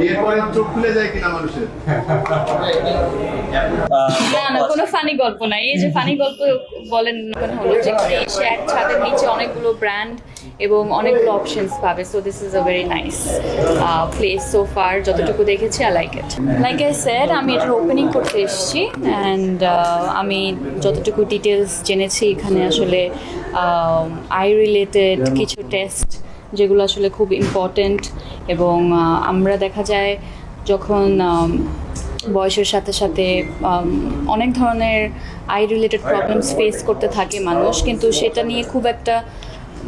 বিয়ের চোখ খুলে যায় কিনা মানুষের। না না, কোনো ফানি গল্প নাই। এই যে ফানি গল্প বলেন, মনে হলো যেখানে এসে এক ছাদের নিচে অনেকগুলো ব্র্যান্ড এবং অনেকগুলো অপশনস পাবে। So this is a very nice place so far যতটুকু দেখেছি I like it like I sir আমি এটার ওপেনিং করতে এসেছি অ্যান্ড আমি যতটুকু ডিটেলস জেনেছি, এখানে আসলে আই রিলেটেড কিছু টেস্ট যেগুলো আসলে খুব ইম্পর্টেন্ট এবং আমরা দেখা যায় যখন বয়সের সাথে সাথে অনেক ধরনের আই রিলেটেড প্রবলেমস ফেস করতে থাকে মানুষ কিন্তু সেটা নিয়ে খুব একটা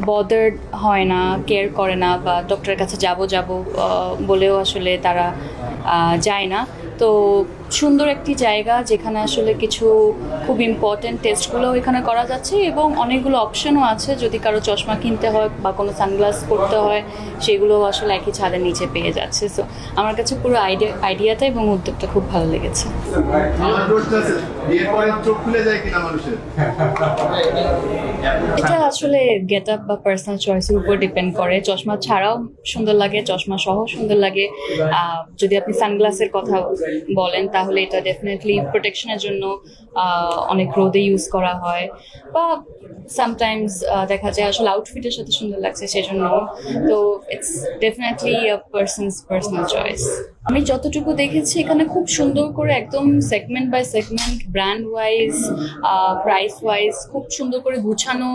বদার্ড হয় না কেয়ার করে না বা ডক্টরের কাছে যাব যাব বলেও আসলে তারা যায় না। তো সুন্দর একটি জায়গা যেখানে আসলে কিছু খুব ইম্পর্টেন্ট টেস্টগুলো এখানে করা যাচ্ছে এবং অনেকগুলো অপশনও আছে। যদি কারও চশমা কিনতে হয় বা কোনো সানগ্লাস করতে হয় সেগুলো আসলে একই ছাদের নিচে পেয়ে যাচ্ছে। সো আমার কাছে পুরো আইডিয়া আইডিয়াটা এবং উদ্যোগটা খুব ভালো লেগেছে। এটা আসলে গেট আপ বা পার্সোনাল চয়েসের উপর ডিপেন্ড করে। চশমা ছাড়াও সুন্দর লাগে চশমা সহ সুন্দর লাগে। যদি আপনি সানগ্লাসের কথা বলেন, তাহলে এটা ডেফিনেটলি প্রোটেকশনের জন্য অনেক রোদে ইউজ করা হয়। বা সামটাইমস দেখা যায় আসলে আউটফিটের সাথে সুন্দর লাগছে সেজন্য। তো it's definitely persons personal choice আমি যতটুকু দেখেছি, এখানে খুব সুন্দর করে একদম segment by segment brand wise price wise খুব সুন্দর করে গুছানো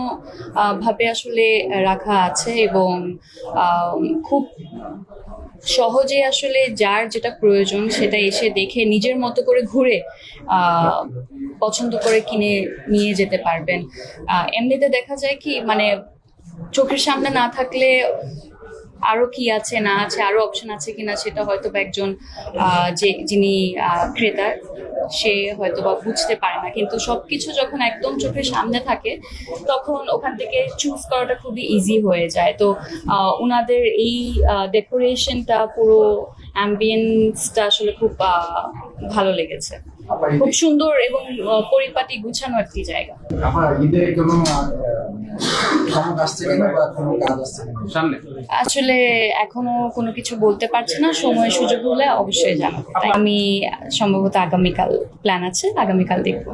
ভাবে আসলে রাখা আছে এবং খুব সহজে আসলে যার যেটা প্রয়োজন সেটা এসে দেখে নিজের মতো করে ঘুরে পছন্দ করে কিনে নিয়ে যেতে পারবেন। এমনিতে দেখা যায় কি মানে চোখের সামনে না থাকলে আরও কি আছে না আছে আরও অপশন আছে কিনা সেটা হয়তো বা একজন যে যিনি আহ, ক্রেতা সে হয়তো বা বুঝতে পারে না। কিন্তু সবকিছু যখন একদম চোখের সামনে থাকে তখন ওখান থেকে চুজ করাটা খুবই ইজি হয়ে যায়। তো আহ, ওনাদের এই ডেকোরেশনটা পুরো অ্যাম্বিয়েন্সটা আসলে খুব আহ, ভালো লেগেছে। খুব সুন্দর এবং পরিপাটি গুছানো একটি জায়গা। আমার ঈদের আসলে এখনও কোনো কিছু বলতে পারছি না সময় সুযোগ হলে অবশ্যই জানাব। আমি সম্ভবত আগামীকাল প্ল্যান আছে আগামীকাল দেখব।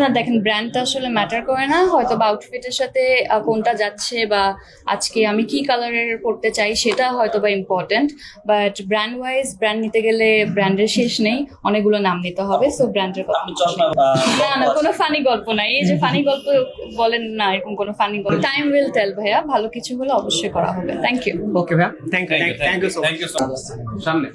না দেখেন ব্র্যান্ডটা আসলে ম্যাটার করে না। হয়তো বা আউটফিটের সাথে কোনটা যাচ্ছে বা আজকে আমি কি কালারের পড়তে চাই সেটা হয়তো বা important but brand wise brand নিতে গেলে ব্র্যান্ডের শেষ নেই। অনেকগুলো নাম নিতে হবে সো ব্র্যান্ডের কথা না না কোনো ফানি গল্প নাই। এই যে ফানি গল্প বলেন না এরকম কোনো ফানি গল্প। টাইম উইল টেল ভাইয়া। ভালো কিছু হলে অবশ্যই করা হবে। থ্যাংক ইউ ওকে ভাইয়া। Thank you thank you so কিনা সামনে।